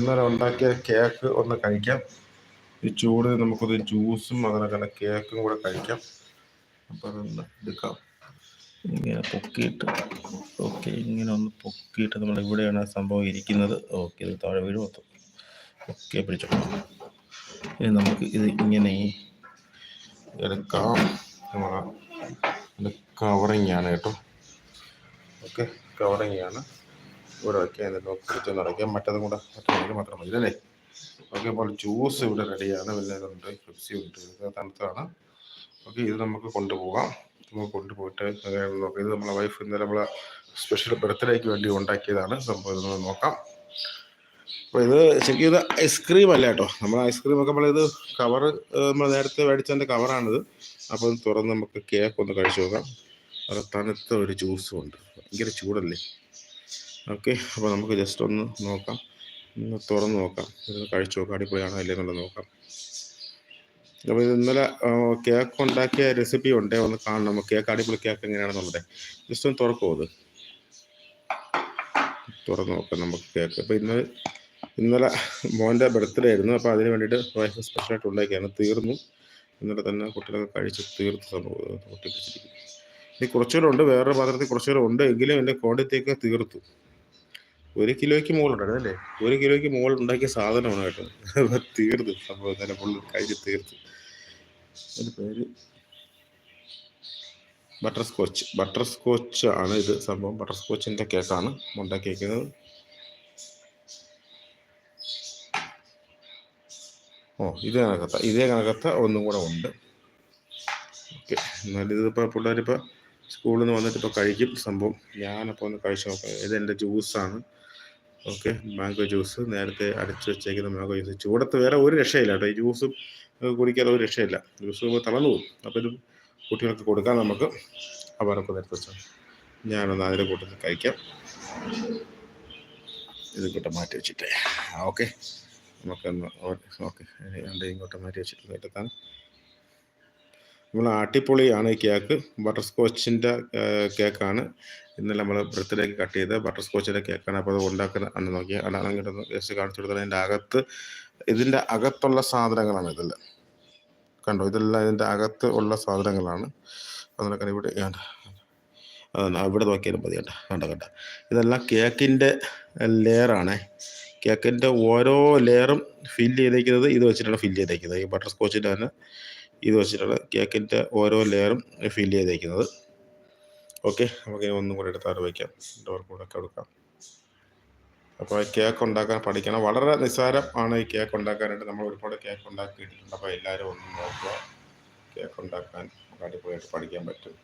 ഇന്നലെ ഉണ്ടാക്കിയ കേക്ക് ഒന്ന് കഴിക്കാം. ഈ ചൂട് നമുക്കൊരു ജ്യൂസും അങ്ങനെ തന്നെ കേക്കും കൂടെ കഴിക്കാം. അപ്പം അതൊന്ന് എടുക്കാം. ഇങ്ങനെ പൊക്കിയിട്ട് ഓക്കെ ഇങ്ങനെ ഒന്ന് പൊക്കിയിട്ട് നമ്മൾ ഇവിടെയാണ് ആ സംഭവം ഇരിക്കുന്നത്. ഓക്കെ ഇത് താഴെ വീഴും. ഓക്കെ പിടിച്ചോ ഇനി നമുക്ക് ഇത് ഇങ്ങനെ എടുക്കാം. നമ്മളെ കവറിങ് ആണ് കേട്ടോ. ഓക്കെ കവറിങ് ആണ്. ഇവിടെ വയ്ക്കാം എന്നിട്ട് ഒന്ന് അടയ്ക്കാം മറ്റതും കൂടെ മറ്റേ മാത്രം മതി അല്ലേ ഓക്കെ അപ്പോൾ ജ്യൂസ് ഇവിടെ റെഡിയാണ് വല്ലതുണ്ട് പെപ്സി ഉണ്ട് തണുത്താണ് ഓക്കെ ഇത് നമുക്ക് കൊണ്ടുപോകാം. നമുക്ക് കൊണ്ടുപോയിട്ട് നോക്കാം. ഇത് നമ്മളെ വൈഫ് ഇന്നലെ നമ്മളെ സ്പെഷ്യൽ ബർത്ത്ഡേക്ക് വേണ്ടി ഉണ്ടാക്കിയതാണ്. സംഭവം നമ്മൾ നോക്കാം. അപ്പോൾ ഇത് ശരിക്കും ഇത് ഐസ്ക്രീം അല്ല കേട്ടോ. നമ്മൾ ഐസ്ക്രീം ഒക്കെ നമ്മളിത് കവർ നമ്മൾ നേരത്തെ മേടിച്ചതിന്റെ കവറാണിത് അപ്പോൾ തുറന്ന് നമുക്ക് കേക്ക് ഒന്ന് കഴിച്ചു നോക്കാം. അത് തണുത്ത ഒരു ജ്യൂസും ഉണ്ട്. ഭയങ്കര ചൂടല്ലേ? ഓക്കെ അപ്പോൾ നമുക്ക് ജസ്റ്റ് ഒന്ന് നോക്കാം. ഒന്ന് തുറന്ന് നോക്കാം. ഇത് കഴിച്ചു നോക്കാം. അടിപൊളിയാണോ അല്ലേ എന്നുള്ളത് നോക്കാം. അപ്പോൾ ഇത് ഇന്നലെ കേക്ക് ഉണ്ടാക്കിയ റെസിപ്പി ഉണ്ട്? ഒന്ന് കാണണം. കേക്ക് അടിപൊളി കേക്ക് എങ്ങനെയാണെന്നുള്ളത്. ജസ്റ്റ് ഒന്ന് തുറക്കുമോ അത്? തുറന്ന് നോക്കാം നമുക്ക് കേക്ക് അപ്പോൾ ഇന്ന് ഇന്നലെ മോന്റെ ബർത്ത്ഡേ ആയിരുന്നു. അപ്പോൾ അതിന് വേണ്ടിയിട്ട് വൈഫ് സ്പെഷ്യലായിട്ട് ഉണ്ടാക്കിയാണ് തീർന്നു. ഇന്നലെ തന്നെ കുട്ടികളൊക്കെ കഴിച്ച് തീർത്ത് സംഭവം പൊട്ടിപ്പിടിച്ചിരിക്കുന്നു. ഇനി കുറച്ചുകൂടെ ഉണ്ട് വേറൊരു പാത്രത്തിൽ കുറച്ചുകൂടെ ഉണ്ട് എങ്കിലും എന്റെ ക്വാണ്ടിറ്റിയൊക്കെ തീർത്തു. ഒരു കിലോയ്ക്ക് മുകളുണ്ടായിരുന്നു അല്ലേ? ഒരു കിലോയ്ക്ക് മുകളിൽ ഉണ്ടാക്കിയ സാധനമാണ് കേട്ടോ. തീർത്ത്. സംഭവം തന്നെ പുള്ളി കഴിഞ്ഞ് തീർത്തു. അതിന്റെ പേര് ബട്ടർ സ്കോച്ച് ബട്ടർ സ്കോച്ച് ആണ് ഇത് സംഭവം. ബട്ടർ സ്കോച്ചിന്റെ കേക്കാണ് ഉണ്ടാക്കിയേക്കുന്നത്. ഓ ഇതേ കണക്കത്ത. ഇതേ കണക്കത്ത ഒന്നും കൂടെ ഉണ്ട്. ഓക്കെ. എന്നാലും ഇതിപ്പോൾ പിള്ളേരിപ്പോൾ സ്കൂളിൽ നിന്ന് വന്നിട്ട് ഇപ്പോൾ കഴിക്കും. സംഭവം ഞാനപ്പോൾ ഒന്ന് കഴിച്ചു നോക്കാം. ഇതെന്റെ ജ്യൂസാണ്. ഓക്കെ മാംഗോ ജ്യൂസ് നേരത്തെ അടച്ചു വെച്ചേക്കുന്ന മാംഗോ ജ്യൂസ്. ചൂടത്ത് വേറെ ഒരു രക്ഷയില്ല കേട്ടോ. ഈ ജ്യൂസും കുടിക്കാതെ ഒരു രക്ഷയില്ല. ജ്യൂസ് തളർന്നു പോകും. അപ്പോൾ ഇത് കുട്ടികൾക്ക് കൊടുക്കാൻ നമുക്ക്. അവരൊക്കെ നേരത്തെ വെച്ചാൽ ഞാനൊന്ന് അതിന്റെ കൂട്ടത്തിൽ കഴിക്കാം. ഇത് കൂട്ടം മാറ്റി വെച്ചിട്ടേ. ഓക്കെ. നമുക്കൊന്ന് ഓക്കെ. ഇങ്ങോട്ട് മാറ്റി വെച്ചിട്ട് എടുത്താണ് നമ്മൾ അടിപൊളിയാണ് ഈ കേക്ക്. ബട്ടർ സ്കോച്ചിന്റെ കേക്കാണ്. ഇന്നലെ നമ്മൾ ബർത്ത്ഡേക്ക് കട്ട് ചെയ്ത ബട്ടർ സ്കോച്ചിന്റെ കേക്കാണ്. അപ്പോൾ അത് ഉണ്ടാക്കുന്ന അന്ന് നോക്കി അതാണെങ്കിൽ ജസ്റ്റ് കാണിച്ചു കൊടുത്തത്. അതിന്റെ അകത്ത് ഇതിന്റെ അകത്തുള്ള സാധനങ്ങളാണ് ഇതിൽ കണ്ടോ? ഇതെല്ലാം ഇതിന്റെ അകത്ത് ഉള്ള സാധനങ്ങളാണ്. അതിനൊക്കെ ഇവിടെ ഇവിടെ നോക്കിയാലും മതി കണ്ട കണ്ട കണ്ട? ഇതെല്ലാം കേക്കിന്റെ ലെയറാണേ. കേക്കിന്റെ ഓരോ ലെയറും ഫില്ല് ചെയ്തേക്കുന്നത് ഇത് വെച്ചിട്ടാണ് ഫില്ല് ചെയ്തേക്കുന്നത്. ഈ ബട്ടർ സ്കോച്ചിന്റെ തന്നെ ഇത് വെച്ചിട്ടാണ് കേക്കിന്റെ ഓരോ ലെയറും ഫില്ല് ചെയ്തേക്കുന്നത്. ഓക്കെ നമുക്കിനി ഒന്നും കൂടെ എടുത്താറ് വയ്ക്കാം ഡോർ കൂടെ ഒക്കെ എടുക്കാം. അപ്പോൾ കേക്ക് ഉണ്ടാക്കാൻ പഠിക്കണം. വളരെ നിസ്സാരം ആണ് ഈ കേക്ക് ഉണ്ടാക്കാനായിട്ട്. നമ്മൾ ഒരുപാട് കേക്ക് ഉണ്ടാക്കിയിട്ടുണ്ട്. അപ്പോൾ എല്ലാവരും ഒന്ന് നോക്കുക. കേക്ക് ഉണ്ടാക്കാൻ അടിപൊളിയായിട്ട് പഠിക്കാൻ പറ്റും.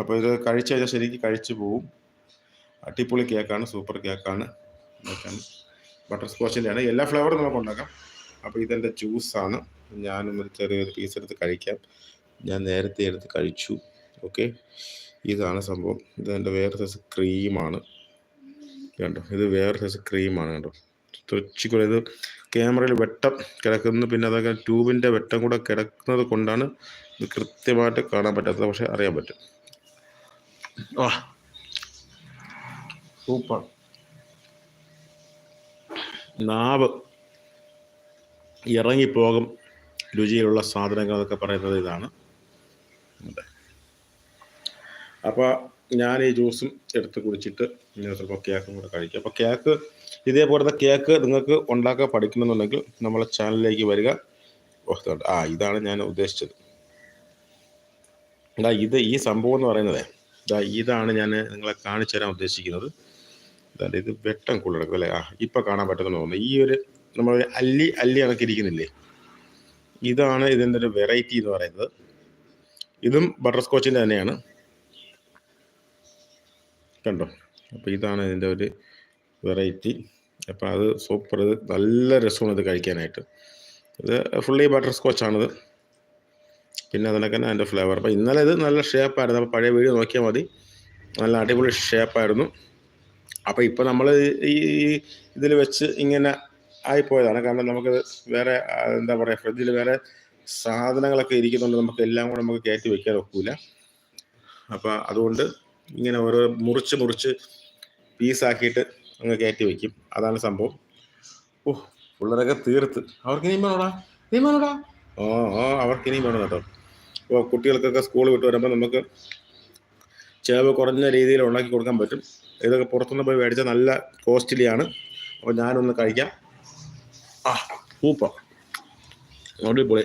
അപ്പോൾ ഇത് കഴിച്ചു കഴിഞ്ഞാൽ ശരിക്കും കഴിച്ചു പോവും. അടിപൊളി കേക്കാണ് സൂപ്പർ കേക്കാണ്. ബട്ടർ സ്കോച്ചിന്റെയാണ്. എല്ലാ ഫ്ലേവറും നമുക്ക് ഉണ്ടാക്കാം. അപ്പോൾ ഇതെന്റെ ജ്യൂസാണ്. ഞാനും ഒരു ചെറിയൊരു പീസ് എടുത്ത് കഴിക്കാം. ഞാൻ നേരത്തെ എടുത്ത് കഴിച്ചു. ഓക്കെ? ഇതാണ് സംഭവം. ഇതെന്റെ വേറെ സൈസ് ക്രീമാണ് കണ്ടോ? ഇത് വേറെ സൈസ് ക്രീമാണ് കണ്ടോ? തൊച്ചിക്കൂടെ ഇത് ക്യാമറയിൽ വെട്ടം കിടക്കുന്നു. പിന്നെ അതൊക്കെ ട്യൂബിന്റെ വെട്ടം കൂടെ കിടക്കുന്നത് കൊണ്ടാണ് ഇത് കൃത്യമായിട്ട് കാണാൻ പറ്റാത്തത്. പക്ഷെ അറിയാൻ പറ്റും. ആ സൂപ്പർ. നാവ്. ഇറങ്ങിപ്പോകും രുചിയിലുള്ള സാധനങ്ങൾ എന്നൊക്കെ പറയുന്നത് ഇതാണ്. അപ്പോൾ ഞാൻ ഈ ജ്യൂസും എടുത്ത് കുടിച്ചിട്ട് ഇങ്ങനെ ചിലപ്പോൾ കേക്കും കൂടെ കഴിക്കും. അപ്പോൾ കേക്ക് ഇതേപോലത്തെ കേക്ക് നിങ്ങൾക്ക് ഉണ്ടാക്കാൻ പഠിക്കണമെന്നുണ്ടെങ്കിൽ നമ്മളെ ചാനലിലേക്ക് വരിക. ആ ഇതാണ് ഞാൻ ഉദ്ദേശിച്ചത്. ഇതാ ഇത് ഈ സംഭവം എന്ന് പറയുന്നത് ഇതാ ഇതാണ് ഞാൻ നിങ്ങളെ കാണിച്ചു തരാൻ ഉദ്ദേശിക്കുന്നത് ഇത് വെട്ടം കൂടുതൽ അല്ലേ? ആ ഇപ്പം കാണാൻ പറ്റുമെന്ന് തോന്നുന്നു. ഈ ഒരു നമ്മൾ അല്ലി അല്ലി ഇറക്കിയിരിക്കുന്നില്ലേ? ഇതാണ് ഇതിന്റെ ഒരു വെറൈറ്റി എന്ന് പറയുന്നത്. ഇതും ബട്ടർ സ്കോച്ചിന്റെ തന്നെയാണ്. കണ്ടോ? അപ്പോൾ ഇതാണ് ഇതിന്റെ ഒരു വെറൈറ്റി അപ്പോൾ അത് സൂപ്പർ ഇത് നല്ല രസമാണ് ഇത് കഴിക്കാനായിട്ട്. ഇത് ഫുള്ളി ബട്ടർ സ്കോച്ചാണിത് പിന്നെ അതിനൊക്കെ തന്നെ അതിന്റെ ഫ്ലേവർ അപ്പോൾ ഇന്നലെ ഇത് നല്ല ഷേപ്പായിരുന്നു അപ്പോൾ പഴയ വീഡിയോ നോക്കിയാൽ മതി. നല്ല അടിപൊളി ഷേപ്പായിരുന്നു അപ്പോൾ ഇപ്പോൾ നമ്മൾ ഈ ഇതിൽ വെച്ച് ഇങ്ങനെ ആയിപ്പോയതാണ്. കാരണം നമുക്ക് വേറെ എന്താ പറയുക ഫ്രിഡ്ജിൽ വേറെ സാധനങ്ങളൊക്കെ ഇരിക്കുന്നുണ്ട്. നമുക്ക് എല്ലാം കൂടെ നമുക്ക് കയറ്റി വെക്കാൻ ഒക്കില്ല അപ്പോൾ അതുകൊണ്ട് ഇങ്ങനെ ഓരോ മുറിച്ച് മുറിച്ച് പീസാക്കിയിട്ട് അങ്ങ് കയറ്റി വെക്കും. അതാണ് സംഭവം. ഓ പിള്ളേരൊക്കെ തീർത്ത്. അവർക്ക് ഇനിയും വേണോടാ? നീ വേണോടാ? ഓ ഓ അവർക്ക് ഇനിയും വേണം കേട്ടോ. അപ്പോൾ കുട്ടികൾക്കൊക്കെ സ്കൂൾ വിട്ട് വരുമ്പോൾ നമുക്ക് ചിലവ് കുറഞ്ഞ രീതിയിൽ ഉണ്ടാക്കി കൊടുക്കാൻ പറ്റും. ഇതൊക്കെ പുറത്തുനിന്ന് പോയി മേടിച്ചാൽ നല്ല കോസ്റ്റ്ലിയാണ്. അപ്പോൾ ഞാനൊന്ന് കഴിക്കാം. ആ സൂപ്പർ അടിപൊളി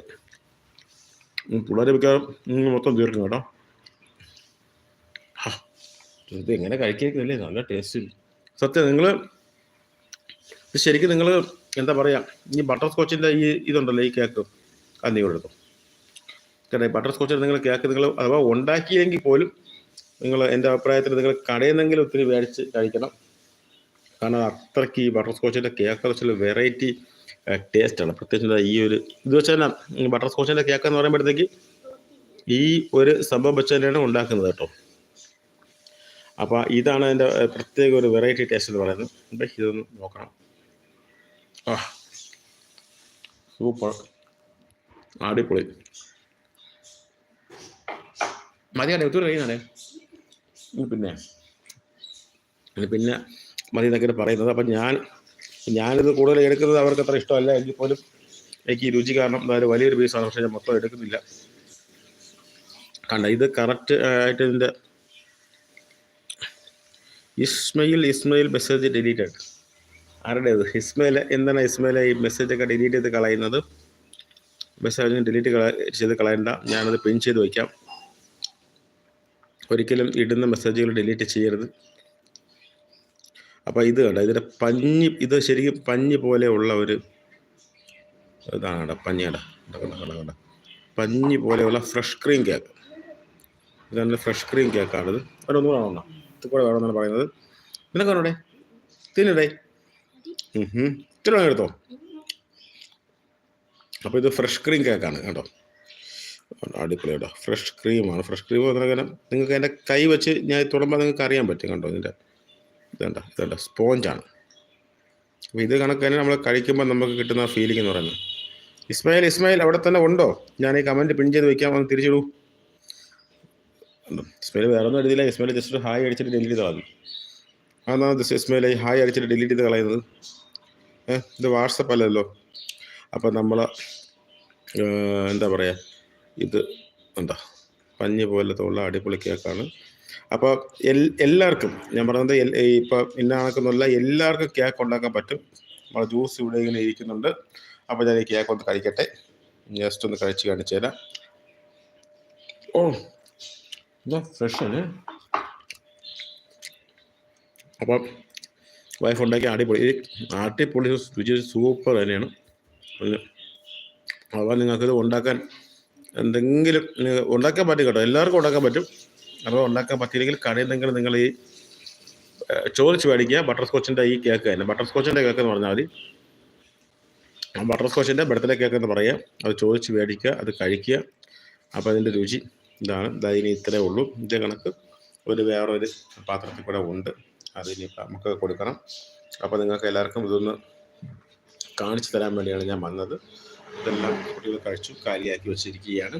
മിക്കവാറും ഇന്ന് മൊത്തം തീർക്കും കേട്ടോ ഇത് എങ്ങനെ കഴിക്കുന്നില്ലേ നല്ല ടേസ്റ്റ് സത്യം നിങ്ങൾ ശരിക്കും നിങ്ങൾ എന്താ പറയുക ഈ ബട്ടർ സ്കോച്ചിന്റെ ഈ ഇതുണ്ടല്ലോ ഈ കേക്ക് അത് നീ കൊടുത്തു ഈ ബട്ടർ സ്കോച്ചിൽ നിങ്ങൾ കേക്ക് നിങ്ങൾ അഥവാ ഉണ്ടാക്കിയില്ലെങ്കിൽ പോലും നിങ്ങൾ എന്റെ അഭിപ്രായത്തിൽ നിങ്ങൾ കടയിൽ നിന്നെങ്കിലും ഒത്തിരി മേടിച്ച് കഴിക്കണം. കാരണം അത്രയ്ക്ക് ഈ ബട്ടർ സ്കോച്ചിന്റെ കേക്ക് വെറൈറ്റി ടേസ്റ്റാണ് പ്രത്യേകിച്ച് ഈ ഒരു ഇത് വെച്ചാൽ ബട്ടർ സ്കോച്ചിന്റെ കേക്ക് എന്ന് പറയുമ്പോഴത്തേക്ക് ഈ ഒരു സംഭവം വെച്ച് തന്നെയാണ് ഉണ്ടാക്കുന്നത് കേട്ടോ. അപ്പോൾ ഇതാണ് അതിന്റെ പ്രത്യേക ഒരു വെറൈറ്റി ടേസ്റ്റ് എന്ന് പറയുന്നത്. അപ്പം ഇതൊന്ന് നോക്കണം. ആ സൂപ്പർ അടിപൊളി. മതിയാണ് ഒത്തിരി കഴിയുന്നാണേ ഇനി പിന്നെ പിന്നെ മതി എന്നൊക്കെ പറയുന്നത്. അപ്പം ഞാൻ ഞാനിത് കൂടുതൽ എടുക്കുന്നത് അവർക്ക് അത്ര ഇഷ്ടമല്ല. എങ്കിൽ പോലും എനിക്ക് രുചി കാരണം അതായത് വലിയൊരു പീസാണ് പക്ഷേ ഞാൻ മൊത്തം എടുക്കുന്നില്ല. കണ്ട ഇത് കറക്റ്റ് ആയിട്ട് ഇതിന്റെ ഇസ്മയിൽ ഇസ്മയിൽ മെസ്സേജ് ഡിലീറ്റഡ് ആരുടേത് ഇസ്മയിൽ എന്താണ് ഇസ്മയിലെ ഈ മെസ്സേജൊക്കെ ഡിലീറ്റ് ചെയ്ത് കളയുന്നത്? മെസ്സേജ് ഡിലീറ്റ് ചെയ്ത് കളയണ്ട. ഞാനത് പിൻ ചെയ്ത് വയ്ക്കാം. ഒരിക്കലും ഇടുന്ന മെസ്സേജുകൾ ഡിലീറ്റ് ചെയ്യരുത്. അപ്പോൾ ഇത് കണ്ട? ഇതിന്റെ പഞ്ഞി ഇത് ശരിക്കും പഞ്ഞി പോലെയുള്ള ഒരു ഇതാണ് കണ്ട? പഞ്ഞിയുടെ കണ്ട? കണ്ട കണ്ട പഞ്ഞി പോലെയുള്ള ഫ്രഷ് ക്രീം കേക്ക്. ഇതാണ് ഫ്രഷ് ക്രീം കേക്കാണിത് ഒരൊന്നുകൂടെ വേണം ഇത് കൂടെ വേണമെന്നാണ് പറയുന്നത്. നിനക്കാണോടെ തിന്നടേ ഇത്തിരി എടുത്തോ? അപ്പോൾ ഇത് ഫ്രഷ് ക്രീം കേക്കാണ് കേട്ടോ അടിപൊളി കേട്ടോ. ഫ്രഷ് ക്രീമാണ്. ഫ്രഷ് ക്രീം പറഞ്ഞാൽ നിങ്ങൾക്ക് എന്റെ കൈ വെച്ച് ഞാൻ തുടങ്ങുമ്പോൾ നിങ്ങൾക്ക് അറിയാൻ പറ്റും കേട്ടോ ഇതിന്റെ ഇതണ്ട ഇതണ്ട. സ്പോഞ്ചാണ്. അപ്പോൾ ഇത് കണക്ക് തന്നെ നമ്മൾ കഴിക്കുമ്പോൾ നമുക്ക് കിട്ടുന്ന ഫീലിംഗ് എന്ന് പറയുന്നത്. ഇസ്മായിൽ ഇസ്മായിൽ അവിടെ തന്നെ ഉണ്ടോ? ഞാൻ ഈ കമന്റ് പിൻ ചെയ്ത് വെക്കാം ഒന്ന് തിരിച്ചിടൂ. ഇസ്മയിൽ ഇസ്മായിൽ വേറെ ഒന്നും എഴുതിയില്ല. ഇസ്മായിൽ ജസ്റ്റ് ഹായ് അടിച്ചിട്ട് ഡിലീറ്റ് ചെയ്ത് കളഞ്ഞു അതാണ് ഇസ്മായിൽ ഈ ഹായ് അടിച്ചിട്ട് ഡിലീറ്റ് ചെയ്ത് കളയുന്നത്? ഏഹ് ഇത് വാട്സപ്പ് അല്ലല്ലോ. അപ്പം നമ്മൾ എന്താ പറയുക ഇത് എന്താ? പഞ്ഞ് പോലത്തെ ഉള്ള അടിപൊളി കേക്കാണ് അപ്പോൾ എൽ എല്ലാവർക്കും ഞാൻ പറഞ്ഞത് ഇപ്പോൾ ഇന്ന എല്ലാവർക്കും കേക്ക് ഉണ്ടാക്കാൻ പറ്റും. നമ്മുടെ ജ്യൂസ് ഇവിടെ ഇങ്ങനെ ഇരിക്കുന്നുണ്ട്. അപ്പോൾ ഞാൻ ഈ കേക്ക് ഒന്ന് കഴിക്കട്ടെ. ജസ്റ്റ് ഒന്ന് കഴിച്ച് കാണിച്ചു തരാം. ഓ ഇതാ ഫ്രഷ് ആണ്. അപ്പം വൈഫ് ഉണ്ടാക്കിയ അടിപൊളി അടിപൊളി രുചി സൂപ്പർ തന്നെയാണ്. അപ്പോൾ നിങ്ങൾക്കിത് ഉണ്ടാക്കാൻ എന്തെങ്കിലും ഉണ്ടാക്കാൻ പറ്റും കേട്ടോ. എല്ലാവർക്കും ഉണ്ടാക്കാൻ പറ്റും. അപ്പോൾ ഉണ്ടാക്കാൻ പറ്റിയില്ലെങ്കിൽ കടയിൽ നിന്നെങ്കിലും നിങ്ങൾ ഈ ചോദിച്ച് മേടിക്കുക. ബട്ടർ സ്കോച്ചിന്റെ ഈ കേക്ക് തന്നെ. ബട്ടർ സ്കോച്ചിന്റെ കേക്ക് എന്ന് പറഞ്ഞാൽ മതി. ബട്ടർ സ്കോച്ചിന്റെ ബർത്ത്ഡേ കേക്ക് എന്ന് പറയുക. അത് ചോദിച്ച് മേടിക്കുക അത് കഴിക്കുക. അപ്പോൾ അതിന്റെ രുചി ഇതാണ്. ഇതായി ഇത്രേ ഉള്ളൂ. ഇതേ കണക്ക് ഒരു വേറൊരു പാത്രത്തിൽ കൂടെ ഉണ്ട്. അതിനി നമുക്ക് കൊടുക്കണം. അപ്പോൾ നിങ്ങൾക്ക് എല്ലാവർക്കും ഇതൊന്ന് കാണിച്ചു തരാൻ വേണ്ടിയാണ് ഞാൻ വന്നത്. ഇതെല്ലാം കുട്ടികൾ കഴിച്ചു കാലിയാക്കി വെച്ചിരിക്കുകയാണ്.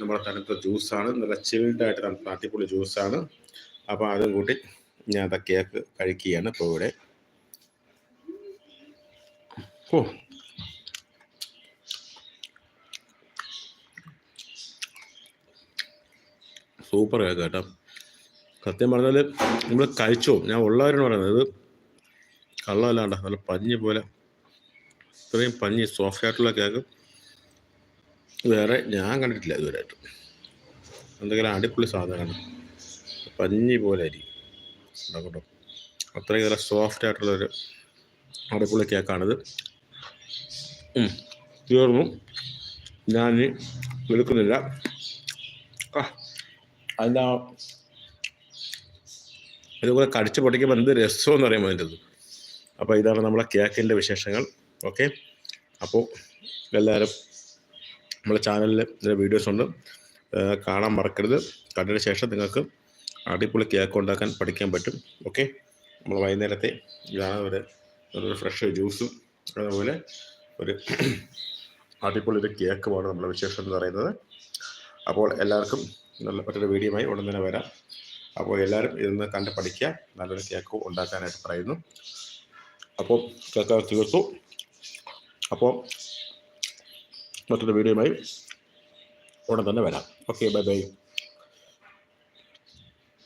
നമ്മുടെ തണുത്ത ജ്യൂസാണ്. നല്ല ചിൽഡായിട്ട് തണുത്ത അടിപൊളി ജ്യൂസാണ്. അപ്പോൾ അതും കൂട്ടി ഞാൻ അത് കേക്ക് കഴിക്കുകയാണ് ഇപ്പോൾ ഇവിടെ. ഓ. സൂപ്പർ കേക്ക് കേട്ടോ. സത്യം പറഞ്ഞാൽ നമ്മൾ കഴിച്ചോ? ഞാൻ ഉള്ളവരെന്ന് പറയുന്നത് കള്ളമല്ലാണ്ട. നല്ല പഞ്ഞി പോലെ. ഇത്രയും പഞ്ഞി സോഫ്റ്റ് ആയിട്ടുള്ള കേക്ക്. വേറെ ഞാൻ കണ്ടിട്ടില്ല ഇതുവരെയായിട്ട്. എന്തെങ്കിലും അടിപൊളി സാധനമാണ്. പഞ്ഞി പോലെ ആയിരിക്കും ഉണ്ടാക്കട്ടോ. അത്രയും നല്ല സോഫ്റ്റ് ആയിട്ടുള്ളൊരു അടിപൊളി കേക്കാണിത് തീർന്നു ഞാൻ എടുക്കുന്നില്ല അതിന്റെ ആ ഇതുപോലെ കടിച്ച് പൊട്ടിക്കുമ്പോൾ എന്ത് രസമെന്ന് അതിന്റെ ഇത് അപ്പോൾ ഇതാണ് നമ്മളെ കേക്കിന്റെ വിശേഷങ്ങൾ. ഓക്കെ അപ്പോൾ എല്ലാവരും നമ്മളെ ചാനലിൽ വീഡിയോസ് ഉണ്ട്. കാണാൻ മറക്കരുത്. കണ്ടതിന് ശേഷം നിങ്ങൾക്ക് അടിപൊളി കേക്ക് ഉണ്ടാക്കാൻ പഠിക്കാൻ പറ്റും. ഓക്കെ നമ്മൾ വൈകുന്നേരത്തെ ഇതാണ് ഒരു ഒരു ഫ്രഷ് ജ്യൂസും അതുപോലെ ഒരു അടിപൊളി ഒരു കേക്കുമാണ് നമ്മുടെ വിശേഷം എന്ന് പറയുന്നത്. അപ്പോൾ എല്ലാവർക്കും നല്ല മറ്റൊരു വീഡിയോയുമായി ഉടൻ തന്നെ വരാം. അപ്പോൾ എല്ലാവരും ഇതൊന്ന് കണ്ട് പഠിക്കുക. നല്ലൊരു കേക്ക് ഉണ്ടാക്കാനായിട്ട് പറയുന്നു. അപ്പോൾ കേക്ക് തീർത്തു. അപ്പോൾ മറ്റൊരു വീഡിയോയുമായി ഉടൻ തന്നെ വരാം. Okay bye bye